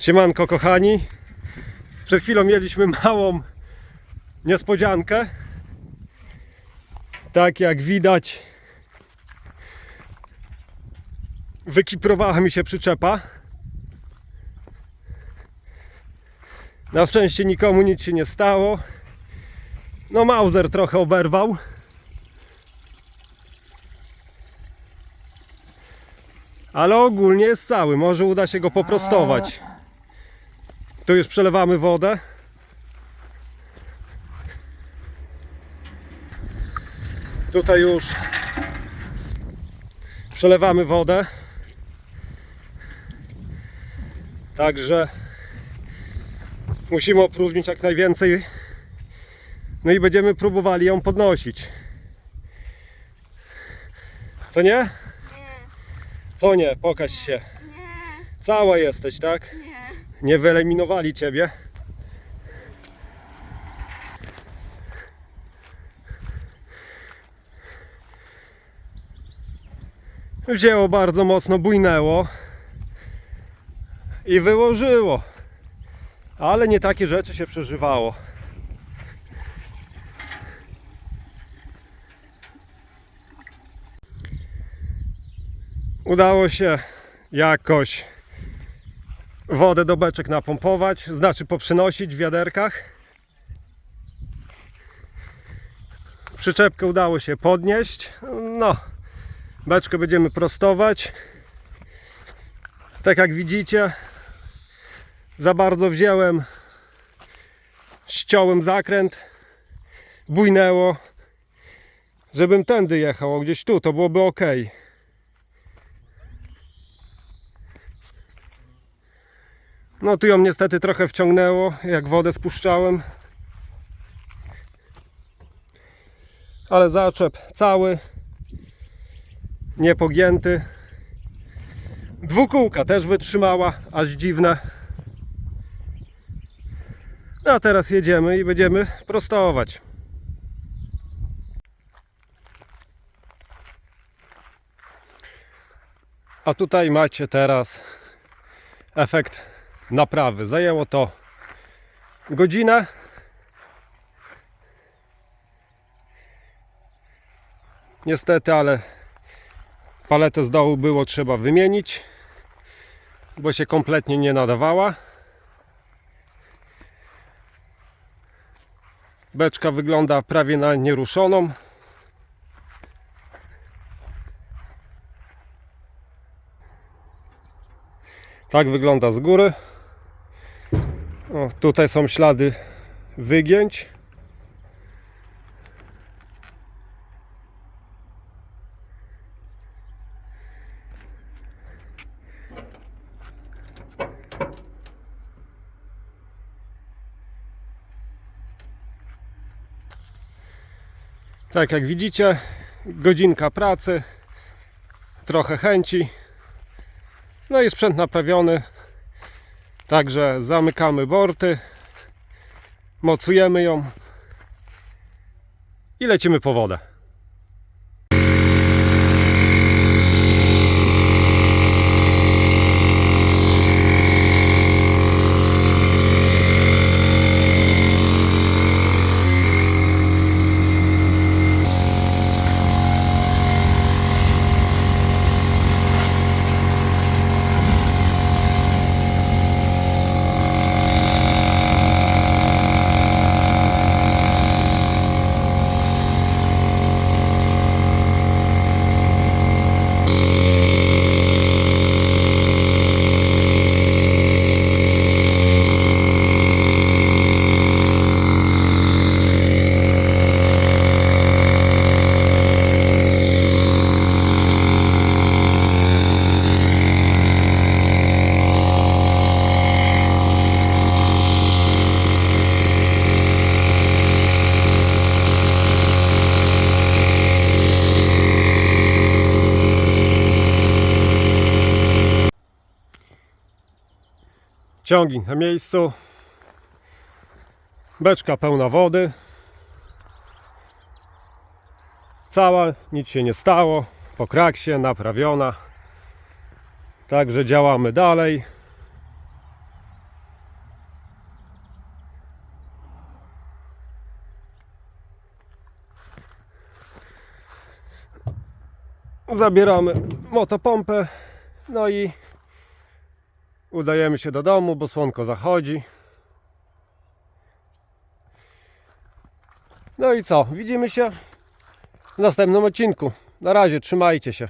Siemanko kochani. Przed chwilą mieliśmy małą niespodziankę. Tak jak widać wykiprowała mi się przyczepa. Na szczęście nikomu nic się nie stało. No Mauser trochę oberwał. Ale ogólnie jest cały, może uda się go poprostować. Tu już przelewamy wodę. Tutaj już przelewamy wodę. Także musimy opróżnić jak najwięcej. No i będziemy próbowali ją podnosić. Co nie? Nie, Co nie? Pokaż się. nie, Cała jesteś, tak? nie. Nie wyeliminowali ciebie. Wzięło bardzo mocno, bujnęło i wyłożyło. Ale nie takie rzeczy się przeżywało. Udało się jakoś wodę do beczek napompować, znaczy poprzynosić w wiaderkach. Przyczepkę udało się podnieść. No, beczkę będziemy prostować. Tak jak widzicie, za bardzo wziąłem, ściąłem zakręt, bujnęło. Żebym tędy jechał, gdzieś tu, to byłoby ok. No tu ją niestety trochę wciągnęło, jak wodę spuszczałem. Ale zaczep cały, niepogięty. Dwukółka też wytrzymała, aż dziwne. No a teraz jedziemy i będziemy prostować. A tutaj macie teraz efekt naprawy. Zajęło to godzinę. Niestety, ale paletę z dołu było trzeba wymienić, bo się kompletnie nie nadawała. Beczka wygląda prawie na nieruszoną. Tak wygląda z góry. O, tutaj są ślady wygięć. Tak jak widzicie, godzinka pracy, trochę chęci. No i sprzęt naprawiony. Także zamykamy borty, mocujemy ją i lecimy po wodę. Ciągnik na miejscu. Beczka pełna wody. Cała, nic się nie stało. Po kraksie, naprawiona. Także działamy dalej. Zabieramy motopompę. No i udajemy się do domu, bo słonko zachodzi. No i co? Widzimy się w następnym odcinku. Na razie, trzymajcie się.